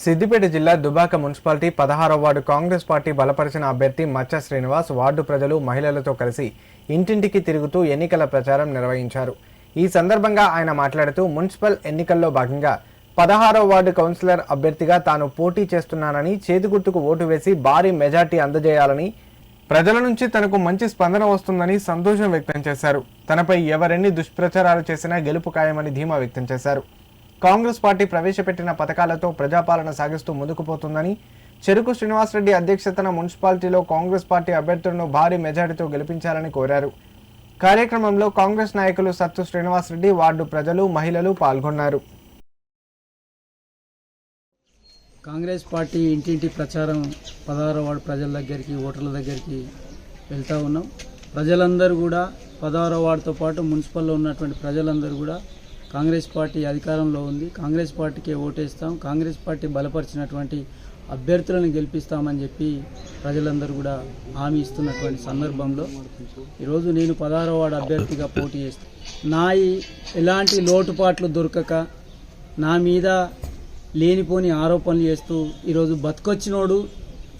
సిద్దిపేట జిల్లా దుబాక మున్సిపాలిటీ పదహారవ ward Congress party బలపరిచిన అభ్యర్థి మచ్చ శ్రీనివాస్ వార్డు ప్రజలు మహిళలతో కలిసి ఇంటింటికి తిరుగుతూ ఎన్నికల ప్రచారం నిర్వహించారు. ఈ సందర్భంగా ఆయన మాట్లాడుతూ మున్సిపల్ ఎన్నికల్లో భాగంగా పదహారవ వార్డు కౌన్సిలర్ అభ్యర్థిగా తాను పోటీ చేస్తున్నానని చేతిగుర్తుకు ఓటు వేసి భారీ మెజార్టీ అందజేయాలని ప్రజల నుంచి తనకు మంచి స్పందన వస్తుందని సంతోషం వ్యక్తం చేశారు. తనపై ఎవరెన్ని దుష్ప్రచారాలు చేసినా గెలుపు ఖాయమని ధీమా వ్యక్తం చేశారు. కాంగ్రెస్ పార్టీ ప్రవేశపెట్టిన పథకాలతో ప్రజాపాలన సాగిస్తూ ముందుకు పోతుందని చెరుకు శ్రీనివాసరెడ్డి అధ్యక్షతన మున్సిపాలిటీలో కాంగ్రెస్ పార్టీ అభ్యర్థులను భారీ మెజారిటీతో గెలిపించాలని కోరారు. కార్యక్రమంలో కాంగ్రెస్ నాయకులు సత్తు శ్రీనివాసరెడ్డి వార్డు ప్రజలు మహిళలు పాల్గొన్నారు. కాంగ్రెస్ పార్టీ ఇంటింటి ప్రచారం పదహారో వార్డు ప్రజల దగ్గరికి ఓటర్ల దగ్గరికి వెళ్తూ ఉన్నాం. ప్రజలందరూ కూడా పదహారో వార్డుతో పాటు మున్సిపల్లో ఉన్నటువంటి ప్రజలందరూ కూడా కాంగ్రెస్ పార్టీ అధికారంలో ఉంది. కాంగ్రెస్ పార్టీకే ఓటేస్తాం. కాంగ్రెస్ పార్టీ బలపరిచినటువంటి అభ్యర్థులను గెలిపిస్తామని చెప్పి ప్రజలందరూ కూడా హామీ ఇస్తున్నటువంటి సందర్భంలో ఈరోజు నేను పదహారో అభ్యర్థిగా పోటీ చేస్తాను నా ఈ ఎలాంటి లోటుపాట్లు దొరకక నా మీద లేనిపోని ఆరోపణలు చేస్తూ ఈరోజు బతుకొచ్చినోడు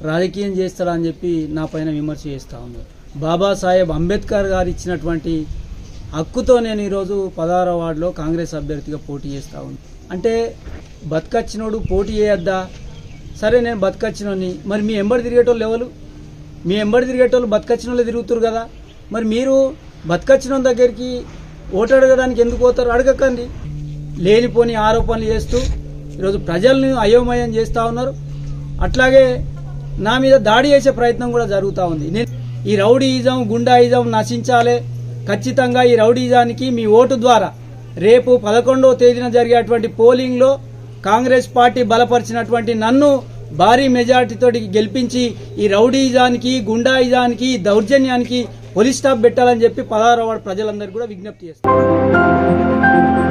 రాజకీయం చేస్తాడని చెప్పి నా పైన విమర్శ చేస్తూ ఉన్నారు బాబాసాహెబ్ అంబేద్కర్ గారు ఇచ్చినటువంటి హక్కుతో నేను ఈరోజు పదహారో వార్డులో కాంగ్రెస్ అభ్యర్థిగా పోటీ చేస్తూ ఉంది అంటే బతకచ్చినోడు పోటీ చేయొద్దా? సరే నేను బతకచ్చినోని మరి మీ ఎంబడి తిరిగేటోళ్ళు ఎవరు? మీ ఎంబడి తిరిగేటోళ్ళు బతకచ్చిన వాళ్ళు తిరుగుతారు కదా. మరి మీరు బతకచ్చిన దగ్గరికి ఓటు అడగడానికి ఎందుకు పోతారు? అడగకండి. లేనిపోని ఆరోపణలు చేస్తూ ఈరోజు ప్రజల్ని అయోమయం చేస్తూ ఉన్నారు. అట్లాగే నా మీద దాడి చేసే ప్రయత్నం కూడా జరుగుతూ ఉంది. నేను ఈ రౌడీయిజం గుండాయిజం నశించాలి. ఖచ్చితంగా ఈ రౌడీజానికి మీ ఓటు ద్వారా రేపు పదకొండవ తేదీన జరిగేటువంటి పోలింగ్లో కాంగ్రెస్ పార్టీ బలపరిచినటువంటి నన్ను భారీ మెజార్టీతో గెలిపించి ఈ రౌడీజానికి గుండాయిజానికి దౌర్జన్యానికి పోలీస్ స్టాప్ పెట్టాలని చెప్పి పదహారవ వార్డు ప్రజలందరికీ కూడా విజ్ఞప్తి చేస్తారు